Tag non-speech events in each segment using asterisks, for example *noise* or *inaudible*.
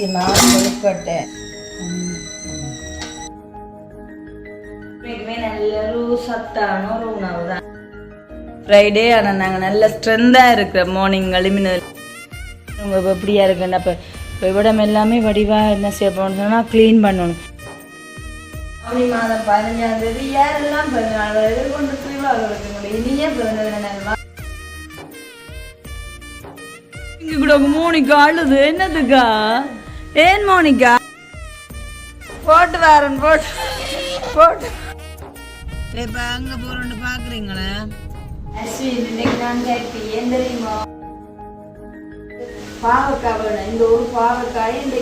அரிசி மாவு கொழுக்கட்டை. இன்னைக்குமே நல்ல ஒரு சத்தான ஒரு உணவு தான் ஃப்ரைடே ஆனால் நாங்கள் நல்ல ஸ்ட்ரென்த்தாக இருக்கிற மார்னிங் எழுமினது உங்க இப்போ எப்படியா இருக்குன்னு அப்போ இப்போ இவ்விடம் எல்லாமே வடிவாக என்ன செய்ய போகணும்னு சொன்னால் க்ளீன் பண்ணணும். ஆவணி மாதம் பதினஞ்சாம் தேதி யாரெல்லாம் பிறந்தநாள் திருவிழாவுக்கு இனியே பிறந்தது நல்வா இங்க கூட மோனிகா அழுது. என்னதுக்கா? ஏன் மோனிகா? போட்டு வரேன் போட்டு போட்டு. இப்போ அங்கே போகிறோன்னு பார்க்குறீங்களே அஸ்வின் இன்னைக்கு நான் ஹாப்பி ஏன் தெரியுமா? பாவக்காய் வேணும். இந்த ஒரு பாவக்காய் இந்த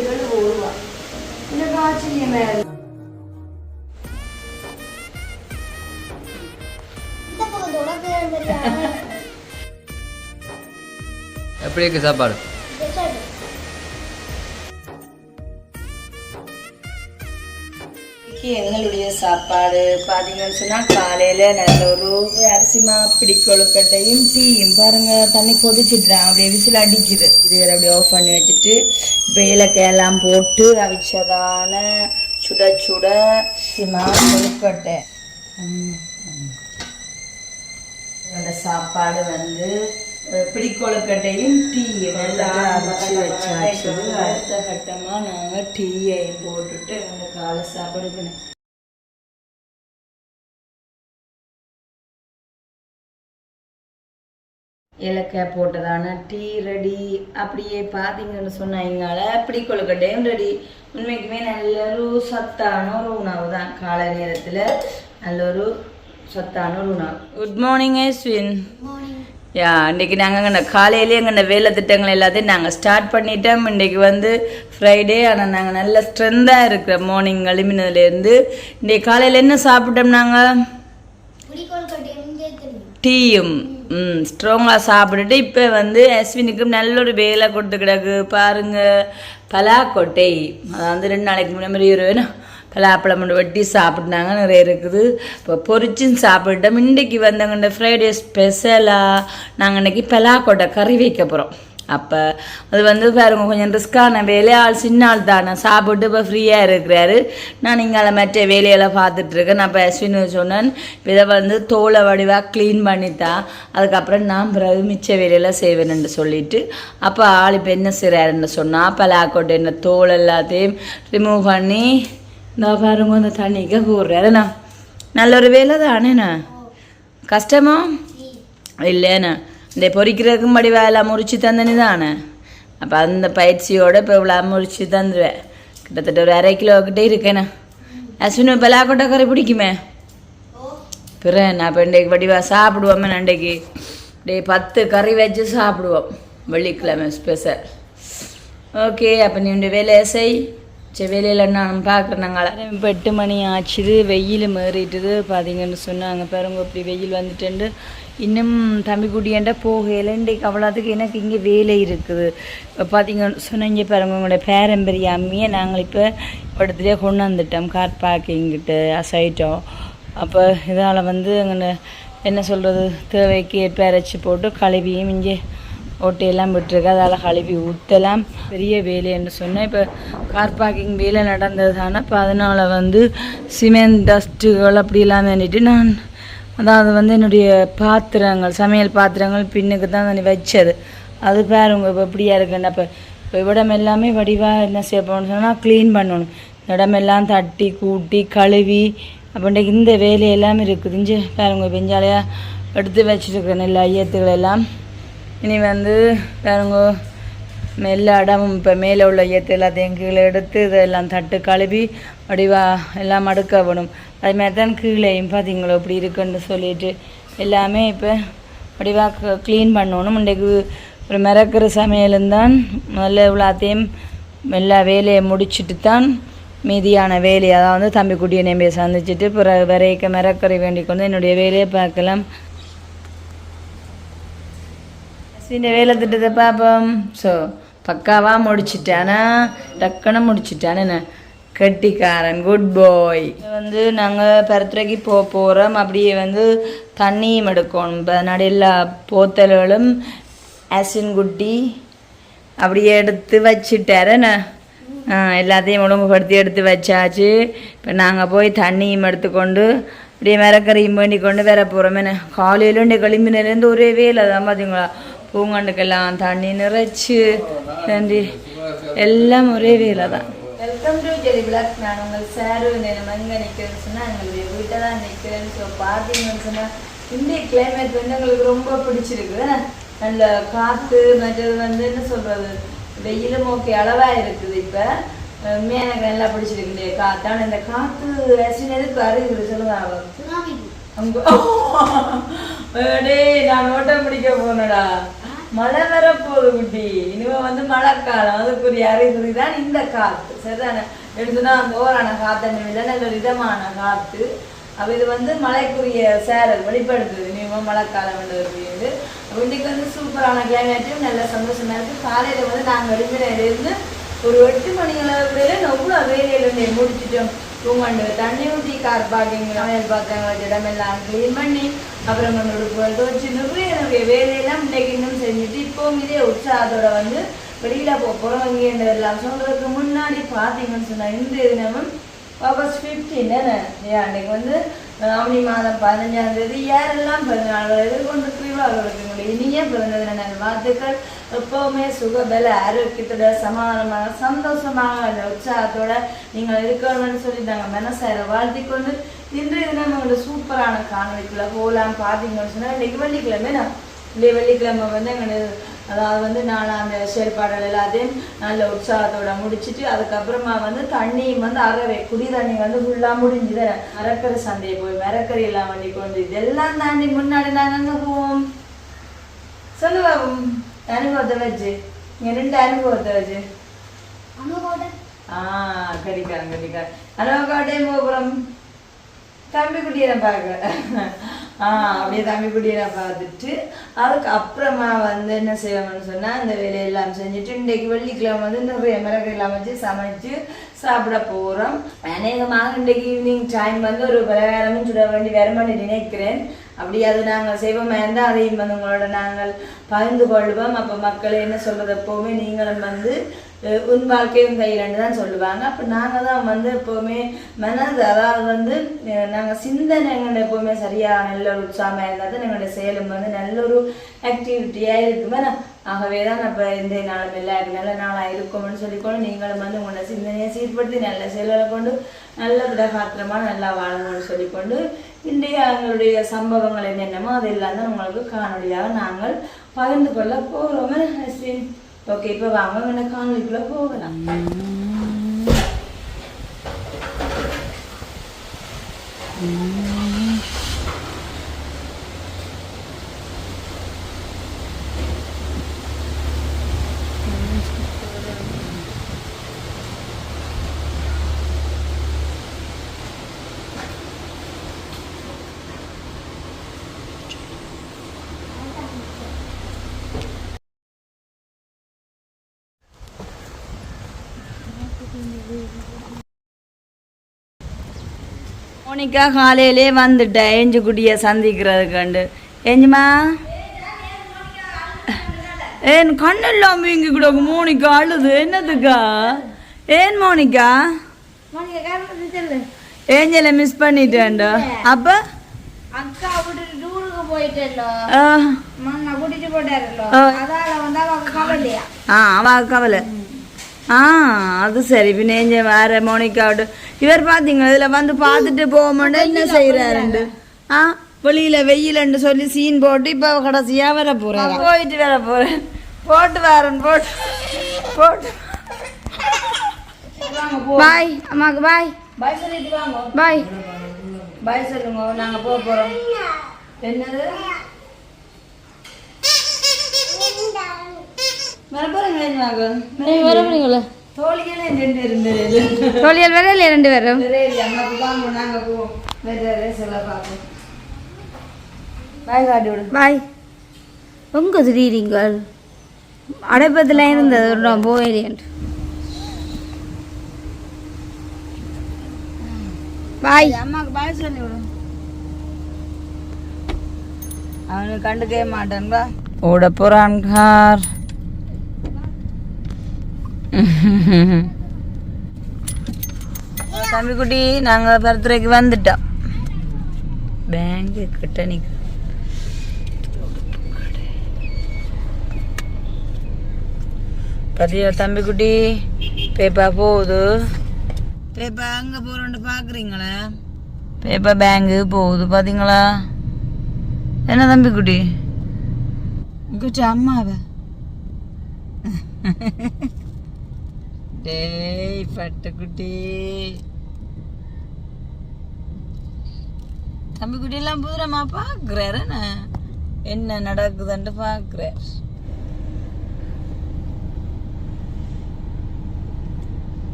எனக்கு ஆச்சரியமே இருக்கு. எப்படி இருக்கு சாப்பாடு? இன்னைக்கு எங்களுடைய சாப்பாடு பார்த்தீங்கன்னு சொன்னால் காலையில் நல்ல ஒரு அரிசி மாப்பிடி கொழுக்கட்டையும் டீயும் பாருங்க தண்ணி கொதிச்சுட்டுறான் அப்படியே விசில் அடிக்குது. இது வேற அப்படியே ஆஃப் பண்ணி வச்சுட்டு இப்போ போட்டு அவிச்சதான சுட சுட அரிசி மா கொழுக்கட்டை. என்னோட சாப்பாடு வந்து அஹ், பிடி கொழுக்கட்டையும் டீயும் அரைச்சி வச்சாச்சு. அடுத்த கட்டமாக நாங்கள் டீயையும் போட்டுட்டு எங்களோட காலை சாப்பாடு பண்ண ஏலக்காய் போட்டதான டீ ரெடி. அப்படியே பார்த்தீங்கன்னு சொன்னாங்கனால பிடி கொழுக்கட்டையும் ரெடி. உண்மைக்குமே நல்ல ஒரு சத்தான ஒரு உணவு தான். காலை நேரத்தில் நல்ல ஒரு சத்தான ஒரு உணவு. குட் மார்னிங் ஐஸ்வின் இன்றைக்கி நாங்கள் இந்த காலையிலேயே எங்கள் வேலை திட்டங்கள் எல்லாத்தையும் நாங்கள் ஸ்டார்ட் பண்ணிட்டோம். இன்றைக்கி வந்து ஃப்ரைடே ஆனால் நாங்கள் நல்ல ஸ்ட்ரென்த்தாக இருக்கிறோம் மார்னிங் எழுமினதுலேருந்து இன்றைக்கி காலையில் என்ன சாப்பிட்டோம் நாங்கள் டீயும். ம் ஸ்ட்ராங்காக சாப்பிட்டுட்டு இப்போ வந்து அஸ்வினுக்கு நல்ல ஒரு வேலை கொடுத்து கிடக்கு. பாருங்கள் பலாக்கொட்டை. அதாவது ரெண்டு நாளைக்கு முன்னாடி ஒரு வேணும் பலாப்பழம் மட்டும் வெட்டி சாப்பிட்னாங்க நிறைய இருக்குது. இப்போ பொரிச்சும் சாப்பிட்டோம் இன்றைக்கி வந்தவங்க ஃப்ரைடே ஸ்பெஷலாக நாங்கள் இன்றைக்கி பலாக்கொட்டை கறி வைக்க போகிறோம் அப்போ அது வந்து பாருங்க கொஞ்சம் ரிஸ்க்கான வேலை. ஆள் சின்ன ஆள் தானே. சாப்பிட்டு இப்போ ஃப்ரீயாக இருக்கிறாரு. நான் இங்கே மற்ற வேலையெல்லாம் பார்த்துட்ருக்கேன் நான் இப்போ அஸ்வின் சொன்னேன் இப்போ இதை வந்து தோலை வடிவாக க்ளீன் பண்ணித்தா அதுக்கப்புறம் நான் பிறகு மிச்ச வேலையெல்லாம் செய்வேன்னு சொல்லிட்டு அப்போ ஆள் இப்போ என்ன செய்கிறாருன்னு சொன்னால் பலாக்கோட்டை என்ன தோல் எல்லாத்தையும் ரிமூவ் பண்ணி இந்த பாருங்க இந்த தண்ணிக்கு போடுறாருண்ணா நல்ல ஒரு வேலை தானேண்ணா கஷ்டமோ? இல்லைண்ணா. இந்த பொரிக்கிறதுக்கும் படி வேலை முறிச்சு தந்தனி தானே? அப்போ அந்த பயிற்சியோட இப்போ இவ்வளோ முறிச்சு தந்துடுவேன் கிட்டத்தட்ட ஒரு அரை கிலோ கிட்டே இருக்கேண்ணா. அஸ்வின் பலாக்கொட்டை கறி பிடிக்குமே? பிற நான் இப்போ இன்றைக்கு வடிவா சாப்பிடுவோமே இன்றைக்கு. டே பத்து கறி வச்சு சாப்பிடுவோம். வெள்ளிக்கிழமை ஸ்பெஷல் ஓகே அப்போ நீ வேலையை செய். சரி வேலையில் நான் பார்க்குறேனாங்களா இப்போ எட்டு மணி ஆச்சுது வெயில் மாறிட்டுது பார்த்தீங்கன்னு சொன்னாங்க பாருங்க இப்படி வெயில் வந்துட்டு இன்னும் தம்பி குட்டியாண்ட போகையில் இன்றைக்கு அவ்வளோத்துக்கு எனக்கு இங்கே வேலை இருக்குது. இப்போ பார்த்தீங்கன்னு சொன்னால் இங்கே பாருங்க உங்களோட பேரம்பரிய அம்மியை நாங்கள் இப்போ இடத்துலேயே கொண்டு வந்துட்டோம் கார் பார்க்கிங்கிட்ட அசைட்டோம் அப்போ இதால் வந்து அங்கே என்ன சொல்கிறது தேவைக்கு ஏற்ப போட்டு கழுவியும் இங்கே ஓட்டையெல்லாம் விட்டுருக்கு. அதால் கழுவி ஊற்றலாம் பெரிய வேலைன்னு சொன்னேன். இப்போ கார் பார்க்கிங் வேலை நடந்தது இப்போ அதனால் வந்து சிமெண்ட் டஸ்ட்டுகள் அப்படிலாம் வேண்டிட்டு நான் அதாவது வந்து என்னுடைய பாத்திரங்கள் சமையல் பாத்திரங்கள் பின்னுக்கு தான் நான் வச்சது. அது பாருங்க இப்போ எப்படியா இருக்குன்னா. இப்போ இப்போ இடம் எல்லாமே வடிவாக என்ன செய்ய போகணும்னு சொன்னால் க்ளீன் பண்ணணும். இடமெல்லாம் தட்டி கூட்டி கழுவி அப்படின்ட்டு இந்த வேலையெல்லாம் இருக்குது. இஞ்சி பாருங்க பெஞ்சாலையாக எடுத்து வச்சுருக்கிறேன் எல்லா ஐயத்துகள் எல்லாம். இனி வந்து பாருங்க எல்லா இடமும் இப்போ மேலே உள்ள ஏற்று எல்லாத்தையும் கீழே எடுத்து இதெல்லாம் தட்டு கழுவி வடிவா எல்லாம் அடுக்க வேணும் அது மாதிரி தான் கீழேயும் பார்த்தீங்களோ இப்படி இருக்குன்னு சொல்லிட்டு. எல்லாமே இப்போ வடிவாக க்ளீன் பண்ணணும். இன்றைக்கு ஒரு மிரக்கிற சமையலுந்தான் முதல்ல இவ்வளோத்தையும் எல்லா வேலையை முடிச்சுட்டு தான் மீதியான வேலையை அதாவது தம்பி குட்டியை நம்பியை சந்திச்சுட்டு பிற விரைக்க மிரக்கரை வேண்டிக் கொண்டு என்னுடைய வேலையை பார்க்கலாம். சீன வேலை திட்டத்தை பார்ப்போம். ஸோ பக்காவாக முடிச்சிட்டானா? டக்குன்னு முடிச்சிட்டானே கெட்டிக்காரன் குட் பாய் வந்து நாங்கள் பருத்துறைக்கு போக போகிறோம் அப்படியே வந்து தண்ணியும் எடுக்கணும். இப்போ அதனால எல்லா போத்தல்களும் அசின் குட்டி அப்படியே எடுத்து வச்சுட்டாரண்ணே ஆ, எல்லாத்தையும் ஒழுங்குபடுத்தி எடுத்து வச்சாச்சு. இப்போ நாங்கள் போய் தண்ணியும் எடுத்துக்கொண்டு அப்படியே மரக்கறியும் பண்ணி கொண்டு வர போகிறோம் என்ன? காலையில கிளம்பினிலேருந்து ஒரே வேலை தான் பார்த்தீங்களா பூங்கண்டுக்கெல்லாம் தண்ணி நிறைச்சு நன்றி. எல்லாம் ஒரே வேலை தான் வெல்கம் டு ஜெலி பிளாக் நான் உங்கள் சாரு. நேரம் எங்கே நிற்கிறேன்னு சொன்னால் எங்களுடைய வீட்டை தான் நிற்கிறேன்னு ஸோ பார்த்தீங்கன்னு சொன்னால் இந்திய கிளைமேட் வந்து எங்களுக்கு ரொம்ப பிடிச்சிருக்கு. நல்ல காற்று மற்றது வந்து என்ன சொல்கிறது வெயிலும் ஓகே அளவாக இருக்குது இப்போ. உண்மையாக எனக்கு நல்லா பிடிச்சிருக்கு. இந்த காற்று ஆனால் இந்த காற்று அறிகுது சொல்லுங்க அவன் அங்க *laughs* டேய் நான் ஓட்டம் பிடிக்க போனடா மழை வர போகுது குட்டி. இனிமே வந்து மழைக்காலம். அதுக்குரிய அறிகுறி தான் இந்த காத்து சரிதானே? எடுத்துனா அந்த ஓரான காத்தன்மை இல்லை நல்ல விதமான காற்று. காத்து அப்ப இது வந்து மழைக்குரிய சேரல் வெளிப்படுத்துது. இனிமே மழைக்காலம் வருது அப்ப இன்னைக்கு வந்து சூப்பரான கிளைமேட்டும் நல்ல சந்தோஷமா இருக்கு. காலையில வந்து நாங்கள் வெளிமையிலேருந்து ஒரு எட்டு மணி அளவுக்குள்ளே எவ்வளோ வேலையில முடிச்சிட்டோம். தூங்காண்டு தண்ணி ஊற்றி கார் பார்க்கிங் சமையல் பாத்திரங்கள் இடமெல்லாம் க்ளீன் பண்ணி அப்புறம் நம்மளோட புகழ் துவச்சி நிறைய நிறைய வேலையெல்லாம் இன்னைக்கு இன்னும் செஞ்சுட்டு இப்போவும் இதே உற்சாகத்தோட வந்து வெளியில போ போகிறோம் இங்கே எல்லாம் சொல்றதுக்கு முன்னாடி பார்த்தீங்கன்னு சொன்னா இந்த தினமும் ஆகஸ்ட் ஃபிஃப்டீன் ஏன் அன்னைக்கு வந்து ஆவணி மாதம் பதினஞ்சாம் தேதி யாரெல்லாம் பிறந்தநாள் எதிர்கொண்டிருக்கிறீங்களோ அவர்களுக்கு உங்களுடைய இனிய பிறந்த தின வாழ்த்துக்கள் எப்பவுமே சுகபல ஆரோக்கியத்தோட சமாதானமாக சந்தோஷமாக அந்த உற்சாகத்தோட நீங்கள் இருக்கணும்னு சொல்லி நாங்கள் மனசார வாழ்த்தி கொண்டு இன்றைய தினம் எங்களோட சூப்பரான காணொலிக்குள்ள போகலாம். பார்த்தீங்கன்னு சொன்னால் இன்னைக்கு வெள்ளிக்கிழமை நான் இல்லை வெள்ளிக்கிழமை வந்து எங்களுக்கு அதாவது வந்து நான் அந்த செயல்பாடுகள் எல்லாத்தையும் நல்ல உற்சாகத்தோட முடிச்சிட்டு அதுக்கப்புறமா வந்து தண்ணியும் வந்து அறவே குடி தண்ணி வந்து ஃபுல்லாக முடிஞ்சுது. மரக்கறி சந்தையை போய் மரக்கறி எல்லாம் வண்டி கொண்டு இதெல்லாம் தாண்டி முன்னாடி நாங்கள் அங்கே போவோம் சொல்லுவா அனுபவத்தை வச்சு. இங்கே ரெண்டு அனுபவத்தை வச்சு. ஆ கடிக்காரன் கடிக்காரன் அனுபவக்காட்டே போகிறோம் தம்பி குட்டியை பார்க்க. அப்படியே தம்பி குட்டியை பார்த்துட்டு அதுக்கு அப்புறமா வந்து என்ன செய்வோம்னு சொன்னால் அந்த வேலையெல்லாம் செஞ்சுட்டு இன்றைக்கு வெள்ளிக்கிழமை வந்து நிறைய மிளகெல்லாம் வச்சு சமைச்சு சாப்பிட போகிறோம் அநேகமாக இன்றைக்கு ஈவினிங் டைம் வந்து ஒரு பலகாரமும் சுட வேண்டி வருமானு நினைக்கிறேன். அப்படி அது நாங்கள் செய்வோம்? இருந்தால் அதையும் வந்து உங்களோட நாங்கள் பகிர்ந்து கொள்வோம். அப்போ மக்கள் என்ன சொல்கிறது எப்போவுமே நீங்களும் வந்து உன் வாழ்க்கையும் கையிலன்னு தான் சொல்லுவாங்க. அப்போ நாங்கள் தான் வந்து எப்போவுமே மனது அதாவது வந்து நாங்கள் சிந்தனை எப்போவுமே சரியாக நல்ல ஒரு உற்சாகமாக இருந்தால் எங்களுடைய செயலும் வந்து நல்ல ஒரு ஆக்டிவிட்டியாக இருக்குமே. ஆகவே தான் இப்போ இந்த நாளும் இல்லை நல்ல நாளாக இருக்கும்னு சொல்லிக்கொண்டு நீங்களும் வந்து உங்களோட சிந்தனையை சீர்படுத்தி நல்ல செயல்களை கொண்டு நல்ல பிரகாத்திரமாக நல்லா வாழணும்னு சொல்லிக்கொண்டு இன்றைய எங்களுடைய சம்பவங்கள் என்னென்னமோ அது எல்லாம் தான் உங்களுக்கு காணொலியாக நாங்கள் பகிர்ந்து கொள்ள போகிறோமே ஓகே இப்போ வாங்க என்ன காணொலிக்குள்ளே போகலாம் மோனிக்கா காலையிலே வந்துட்டேன் எஞ்சு குட்டியை சந்திக்கிறதுக்கண்டு எஞ்சுமா ஏன் கண்ணு இல்லாம இங்க கூட மோனிக்கா அழுது. என்னதுக்கா? ஏன் மோனிக்கா ஏஞ்சல மிஸ் பண்ணிட்டேன்டா. அப்ப? ஆ. அவ கவலை. ஆ அது சரி. பின்ன ஏஞ்ச வேற மோனிகாவோட இவர் பாத்தீங்களா? இதுல வந்து பார்த்துட்டு போக மாட்டேன் என்ன செய்யறாருண்டு ஆ வெளியில வெயிலன்னு சொல்லி சீன் போட்டு இப்ப கடைசியா வர போறேன் போயிட்டு வர போறேன். போட்டு வரேன் போட்டு. போட்டு பாய் அம்மாக்கு பாய். பாய் சொல்லிட்டு வாங்க. பாய். பாய் சொல்லுங்க நாங்க போக போறோம். என்னது? *laughs* வர போறீங்களா வர முடியுங்களா? தோழிகளே ரெண்டு இருந்தது தொழில் வேற இல்லையா ரெண்டு பேரும்? பாய் எங்க திடீரீங்கள் அடைப்பத்தில் இருந்தது நாள் போயிலேன்ட்டு பாய். அம்மாக்கு பாய் சொல்லி விடு. அவனுக்கு கண்டுக்கவே மாட்டான்பா ஓட போறான் கார். *laughs* தம்பிக்குட்டி நாங்கள் பர்த்டேக்கு வந்துட்டோம். பேங்கு கிட்ட நிற்க பத்தியா தம்பிக்குட்டி பேப்பா போகுது. பேப்பா அங்கே போகிறோன்னு பார்க்குறீங்களா பேப்பா பேங்கு போகுது பார்த்தீங்களா என்ன தம்பிக்குட்டி? குட்டி அம்மாவை? *laughs* டேய் பட்டுக்குட்டி. தம்பிக்குட்டி எல்லாம் பூரமா பார்க்குறாரு என்ன நடக்குதுன்ட்டு பார்க்குறார்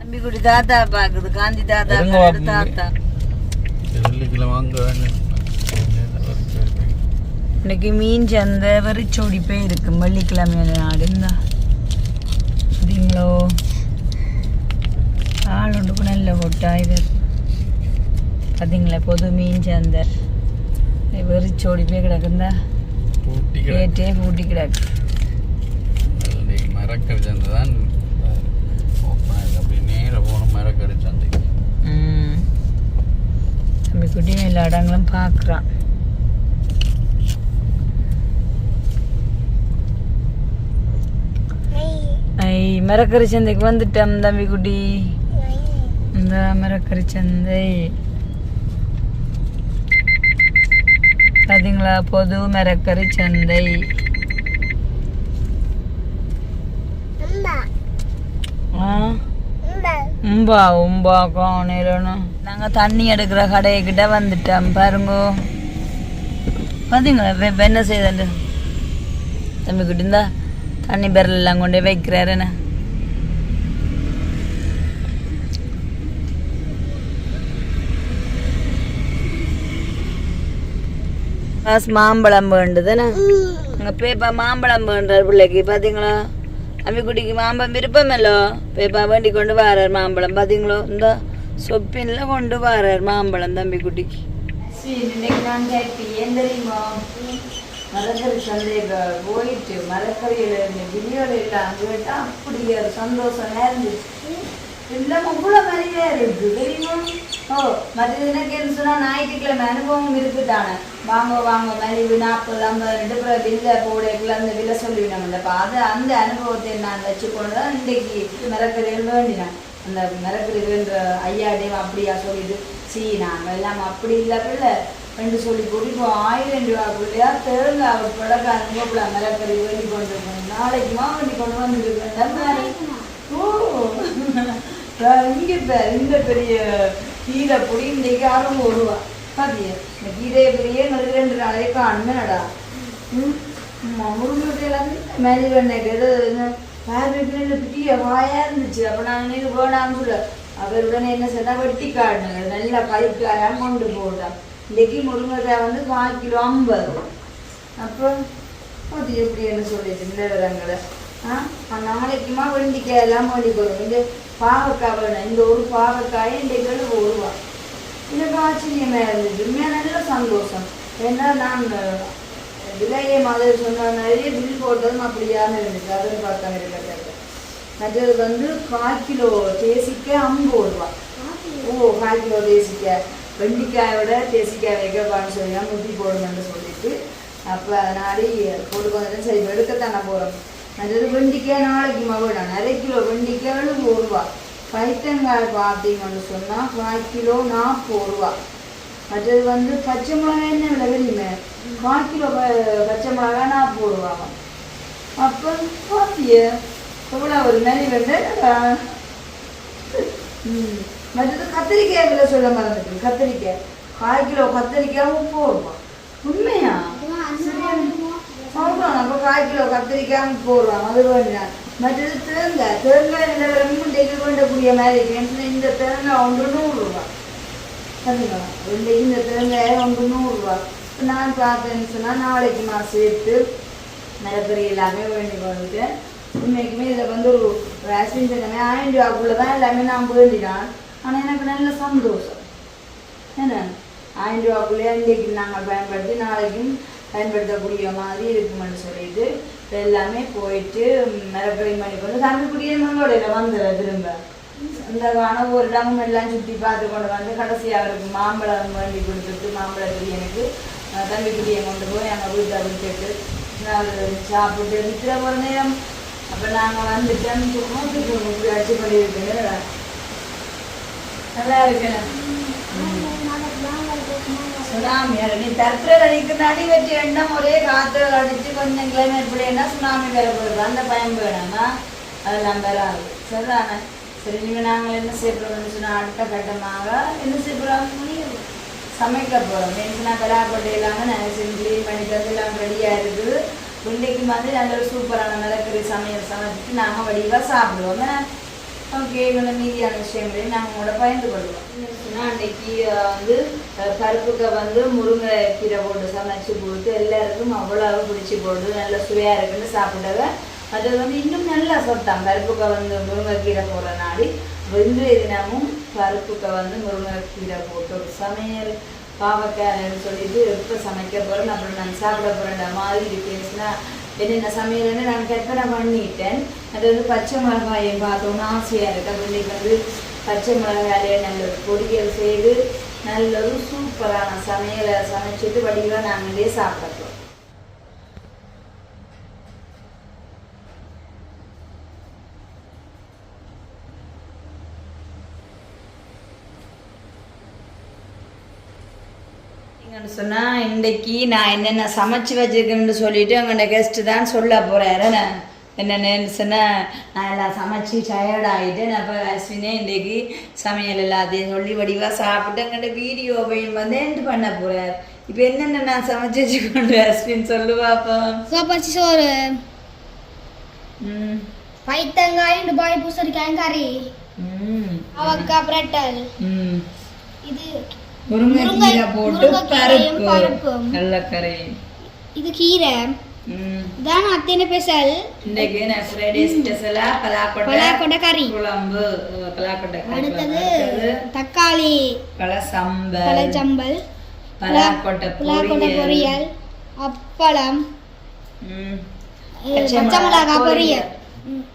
தம்பிக்குட்டி தாத்தா பார்க்குது காந்தி தாத்தா. தாத்தா. வாங்க. இன்னைக்கு மீன் சந்தை வெறிச்சோடி போய் இருக்கு. வெள்ளிக்கிழமை நாடு இருந்தா சரிங்களோ? ஆள் ஒன்றுக்கு நல்ல கொட்டா இது. பார்த்தீங்களா பொது மீன் சந்தை. வெறிச்சோடி போய் கிடக்குந்தா கேட்டே பூட்டி கிடக்கு. மரக்கறி சந்தை தான். அப்படி நேராக போகணும் மரக்கறி சந்தைக்கு. ம். தம்பி குட்டியும் எல்லா இடங்களும் பார்க்குறான். மரக்கறி சந்தைக்கு வந்துட்டோம் தம்பி குட்டி. இந்த மரக்கறி சந்தை பார்த்தீங்களா பொது மரக்கறி சந்தை உம்பா. உம்பா காணையிலன்னு நாங்கள் தண்ணி எடுக்கிற கடைக்கிட்ட வந்துட்டோம் பாருங்க. பார்த்தீங்களா என்ன செய்யுது தம்பி கிட்ட இருந்தா தண்ணி பேரல் எல்லாம் கொண்டு வைக்கிறாரு என்ன காசு மாம்பழம் வேண்டுதுன்னு எங்கள் பேப்பா மாம்பழம் வேண்டார் பிள்ளைக்கு பார்த்தீங்களா அம்மிக்குட்டிக்கு மாம்பழம் விருப்பமல்லோ பேப்பா வேண்டி கொண்டு வரார் மாம்பழம் பார்த்தீங்களோ இந்த சொப்பின்ல கொண்டு வரார் மாம்பழம் தம்பி குட்டிக்கு இன்னைக்கு நான் மரக்கறி போயிட்டு மரக்கறியில் இருந்த பிரியோட எல்லாம் கேட்டா அப்படி ஒரு சந்தோஷமா இருந்துச்சு எல்லாம் அவ்வளோ மாதிரியே இருக்கு. தெரியுமா ஓ மற்றது என்ன சொன்னா ஞாயிற்றுக்கிழமை அனுபவம் இருக்குதானே? வாங்க வாங்க மலிவு நாற்பது ஐம்பது ரெண்டு பிற வில்ல போடைக்குள்ள அந்த வில்ல சொல்லிவிடணும் அப்போ அது அந்த அனுபவத்தை நான் வச்சுக்கொண்டு தான் இன்றைக்கு மரக்கறிகள் வேண்டினேன். அந்த மரக்கறி ஐயா ஐயாடையும் அப்படியா சொல்லிட்டு சீ நாங்கள் எல்லாம் அப்படி இல்லை பிள்ளை. என்று சொல்லி கூட்டி இப்போ ஆயிரம் ரூபா பிள்ளையா அவர் படக்க அனுப்பல மரக்கறி வேண்டி கொண்டு இருக்கணும் நாளைக்குமா வேண்டி கொண்டு வந்துருக்கேன் ஓ இங்கே பாரு இந்த பெரிய கீரை பொடி இன்றைக்கு அறுநூறு ரூபா. பாத்தியா? இந்த கீரையை பெரிய ஒரு ரெண்டு நாளைக்கு காணுமேடா. ம் முருங்கை மேலே வெண்ணெய்க்கு பார்வைக்கு பெரிய வாயா இருந்துச்சு. அப்போ நாங்கள் இது வேணாம்னு சொல்ல. அவருடனே என்ன சொன்னா வெட்டி காட்டினாங்க நல்லா பறிக்காயாம கொண்டு போட்டான் இன்றைக்கு முருங்கைக்காய் வந்து கால் கிலோ ஐம்பது. அப்போ அது எப்படி என்ன சொல்லிட்டு நிலவரங்களை ஆ? நாளைக்குமா வெண்டிக்காய் எல்லாம் வேண்டி போகும் இந்த பாவக்காய் வேணும். இந்த ஒரு பாவக்காய் இன்றைக்கு எழுபது ரூபா எனக்கு ஆச்சரியமா இருந்துச்சு. உண்மையா நல்ல சந்தோஷம். ஏன்னா நான் விலையை மாதிரி சொன்ன நிறைய பில் போட்டதும் அப்படியான இருந்துச்சு. அதுன்னு பார்த்தாங்க இருக்கிறது. மற்றது வந்து கால் கிலோ தேசிக்காய் ஐம்பது ரூபா. ஓ கால் கிலோ தேசிக்காய். வெண்டிக்காயோட தேசிக்காய் வைக்கப்பான்னு சொல்லி முட்டி போடணும்னு சொல்லிட்டு. அப்போ அதனாடி போட்டு கொஞ்சம் சரி எடுக்கத்தானே போகிறோம் மற்றது வெண்டிக்காய் நாளைக்கு மகன் அரை கிலோ வெண்டிக்காய் எழுபது ரூபா. பைத்தங்காய் பார்த்தீங்கன்னு சொன்னால் கால் கிலோ நாற்பது ரூபா. மற்றது வந்து பச்சை மிளகாய் என்ன விலை வெளியுமே கால் கிலோ ப- பச்சை மிளகாய் நாற்பது ரூபா. அப்போ பாத்திய? எவ்வளோ ஒரு மேலே வந்து? *laughs* ம். மற்றது கத்திரிக்காய் விலை சொல்ல மறந்துட்டு கத்திரிக்காய். கால் கிலோ கத்திரிக்காய் முப்பது ரூபா. உண்மையா? சொல்றோம் அப்போ கால் கிலோ கத்திரிக்காய் முப்பது ரூபா. அது வேண்டாம் மற்றது தேங்காய். தேங்காய் இந்த நிலவரம் டெய்லி கொண்டக்கூடிய மாதிரி இருக்கு. இந்த தேங்காய் ஒன்று நூறுரூவா சரிங்களா? இன்றைக்கு இந்த தேங்காய் ஒன்று நூறுரூவா இப்போ நான் பார்த்தேன்னு சொன்னால் நாளைக்கு நான் சேர்த்து நிலப்பரி எல்லாமே வேண்டி வந்துட்டேன் உண்மைக்குமே இதில் வந்து ஒரு ரேஷன் எல்லாமே ஆயிரம் ரூபாக்குள்ளே தான் எல்லாமே நான் வேண்டினான். ஆனால் எனக்கு நல்ல சந்தோஷம் என்ன ஆயிரம் ரூபாக்குள்ளே இன்றைக்கு நாங்கள் பயன்படுத்தி நாளைக்கும் பயன்படுத்தக்கூடிய மாதிரி இருக்குமென்னு சொல்லிட்டு எல்லாமே போயிட்டு மரக்கறி மணி கொண்டு தம்பி குடியமங்களோட வந்துடுற திரும்ப இந்த காணம் ஒரு இடமும் எல்லாம் சுற்றி பார்த்து கொண்டு வந்து கடைசியாக அவருக்கு மாம்பழம் வேண்டி கொடுத்துட்டு மாம்பழத்துக்கு எனக்கு தம்பிக்குடியை தம்பி குடியை கொண்டு போய் எங்கள் வீட்டை விட்டுட்டு நாள் சாப்பிட்டு நிற்கிற ஒரு நேரம் அப்போ நாங்கள் வந்துட்டோம் சும்மா திருப்பி அடிச்சு பண்ணியிருக்கேன் நல்லா இருக்கேன் சுனாமி நீ தற்கொலை அடிக்கிற அடி வெட்டி எண்ணம் ஒரே காற்று அடிச்சு கொஞ்சம் கிளைமேட் இப்படின்னா சுனாமி வேற போயிடுது. அந்த பயம் வேணாமா? அதெல்லாம் வராது. சரிதானே? சரி நீங்கள் நாங்கள் என்ன செய்யப்படுறோம்னு சொன்னால் அடுத்த கட்டமாக என்ன செய்யப்படுறோம் சமைக்க போகிறோம் என்ன கலாக்கொட்டை இல்லாமல் நாங்கள் செஞ்சு க்ளீன் பண்ணி தந்து எல்லாம் ரெடியாக இருக்குது. இன்றைக்கு வந்து நல்ல ஒரு சூப்பரான மிளக்கறி சமையல் சமைச்சிட்டு நாங்கள் வடிவாக சாப்பிடுவோம். ஏன்னா ஓகே இவங்க மீதியான விஷயங்களையும் நாங்கள் உங்களோட பயந்து கொள்வோம். சொன்னால் அன்னைக்கு வந்து அஹ், வந்து முருங்கை கீரை போட்டு சமைச்சு கொடுத்து எல்லாருக்கும் அவ்வளவு பிடிச்சி போட்டு நல்ல சுவையாக இருக்குன்னு சாப்பிட்டவ அது வந்து இன்னும் நல்லா சொத்தான் பருப்புக்கு வந்து முருங்கைக்கீரை போடுற நாடி இன்றைய தினமும் பருப்புக்கு வந்து முருங்கைக்கீரை போட்டு ஒரு சமையல் பாவக்காய்ன்னு சொல்லிட்டு எப்போ சமைக்க போகிறேன் அப்புறம் நான் சாப்பிட போகிறேன் மாதிரி பேசினா என்னென்ன சமையல்னு நான் கற்பனை பண்ணிட்டேன் அது வந்து பச்சை மிளகாயை பார்த்தோம்னா ஆசையாக இருக்கு அப்போ வந்து பச்சை மிளகாயிலே நல்ல ஒரு பொரியல் செய்து நல்ல ஒரு சூப்பரான சமையலை சமைச்சிட்டு வடிவாக நாங்களே சாப்பிட்றோம் போகிறோம் என்னன்னு சொன்னா இன்னைக்கு நான் என்னென்ன சமைச்சு வச்சிருக்கேன்னு சொல்லிட்டு அங்கே கெஸ்ட் தான் சொல்ல நான் என்னென்னு சொன்னா நான் எல்லாம் சமைச்சு டயர்ட் ஆகிட்டேன் நான் இப்போ அஸ்வினே இன்னைக்கு சமையல் எல்லாத்தையும் சொல்லி வடிவாக சாப்பிட்டு அங்கிட்ட வீடியோவையும் வந்து எண்ட் பண்ண போறார். இப்போ என்னென்ன நான் சமைச்சு வச்சுக்கொண்டு அஸ்வின் சொல்லுவா அப்போ சோப்பாச்சி சோறு. ம். பைத்தங்காய் பாய் பூசணிக்காய் கறி ம். அவக்காய் பிரட்டல். ம். இது முருங்கைக்கீரை முருங்கை- போட்டு பருப்பு. கடலக்கரை இது கீரை. ம். இதான் அத்தனை ஸ்பெஷல் இன்னைக்கு நான் ஃப்ரைடே ஸ்பெஷலா பலாக்கொட்டை பலாக்கொட்டை கறி. குழம்பு. பலாக்கொட்டை அடுத்தது தக்காளி. பழசம்பல் பழச்சம்பல். பலாக்கொட்டை புலாக்கொட்டை பொரியல். அப்பளம். பச்சை மிளகாய் பொரியல்.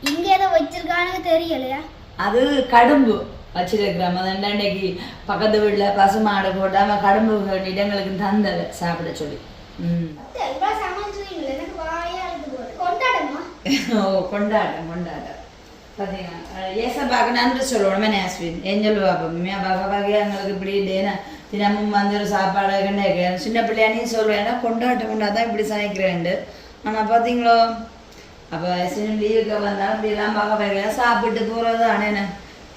இங்க ஏதோ வச்சிருக்கானு தெரியலையா? அது கடும்பு. வச்சிருக்கிறோம் அது அன்னைக்கு பக்கத்து வீட்டில் பசு மாடு போட்டாம கடம்பு இடங்களுக்கு எங்களுக்கு தந்தது சாப்பிட சொல்லி. ம். ஓ கொண்டாட்டம் கொண்டாட்டம். பார்த்தீங்கன்னா ஏசப்பாக்கு நன்றி சொல்லணுமே நேஸ்வின். ஏன் சொல்லுவா அப்போ எங்களுக்கு இப்படி இல்லையா தினமும் வந்து சாப்பாடு கண்டே சின்ன பிள்ளையானையும் சொல்லுவேன் ஏன்னா கொண்டாட்டம் கொண்டாதான் இப்படி சமைக்கிறேன்ட்டு ஆனால் பார்த்தீங்களோ அப்போ லீவுக்கு வந்தாலும் பார்க்க சாப்பிட்டு போகிறது தானே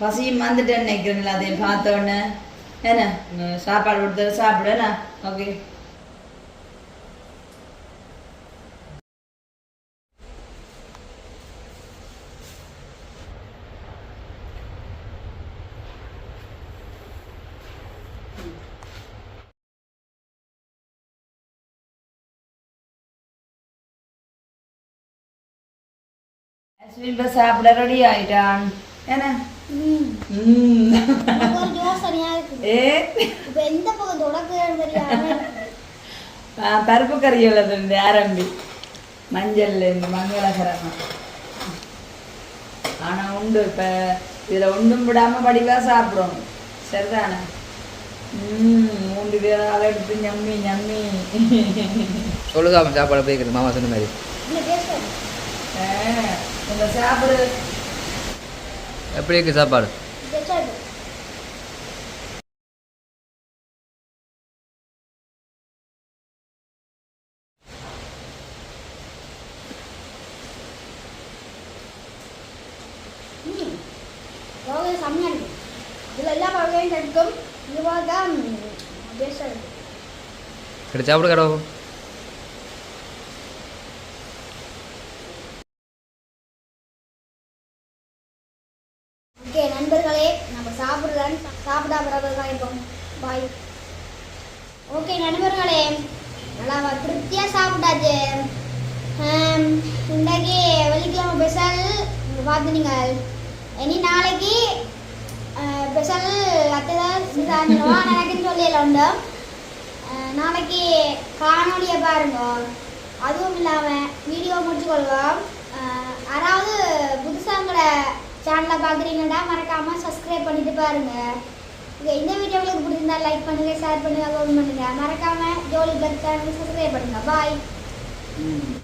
பசியும் வந்துட்டேன்னு நினைக்கிறேன் அதையும் பார்த்த உடனே என்ன? சாப்பாடு கொடுத்தது சாப்பிடுவேண்ணா ஓகே சாப்பிட ரெடி ஆயிட்டான். என்ன? பருப்பு கறியில் இருந்து ஆரம்பி. மஞ்சள்ல இருந்து மங்களகரமா. ஆனா உண்டு இப்ப இதுல ஒன்றும் விடாம படிவா சாப்பிடணும். சரிதானே? மூன்று பேரால் எடுத்து ñம்மி ñம்மி சொல்லுதா சாப்பாடு போய்க்கிறது மாமா சொன்ன மாதிரி. இந்த இந்த சாப்பிடு எப்படி இருக்கு சாப்பாடு கிடைச்சா கூட இருக்கு இதுல எல்லா பழகையும் கிடைக்கும் இதுவாக தான் பேசுறது சரி சாப்பிடு கடவு ஓகே நண்பர்களே நம்ம சாப்பிடுறதான் சாப்பிடா பிறகு இருப்போம் பாய் ஓகே நண்பர்களே நல்லா திருப்தியாக சாப்பிட்டாச்சு இன்றைக்கு வெள்ளிக்கிழமை ஸ்பெஷல் பார்த்து நீங்கள் இனி நாளைக்கு ஸ்பெஷல் அத்தை தான் எனக்குன்னு சொல்லல உண்டு. அஹ், நாளைக்கு காணொலியை பாருங்க. அதுவும் இல்லாமல் வீடியோ முடிச்சுக்கொள்வோம் கொள்வோம். யாராவது புதுசாக சேனலை பார்க்குறீங்கன்னா மறக்காமல் சப்ஸ்கிரைப் பண்ணிட்டு பாருங்கள் இது இந்த வீடியோ உங்களுக்கு பிடிச்சிருந்தா லைக் பண்ணுங்கள் ஷேர் பண்ணுங்க கமெண்ட் பண்ணுங்கள் மறக்காமல் ஜோலி பர்க் சேனல் சப்ஸ்கிரைப் பண்ணுங்கள் பாய் ம்.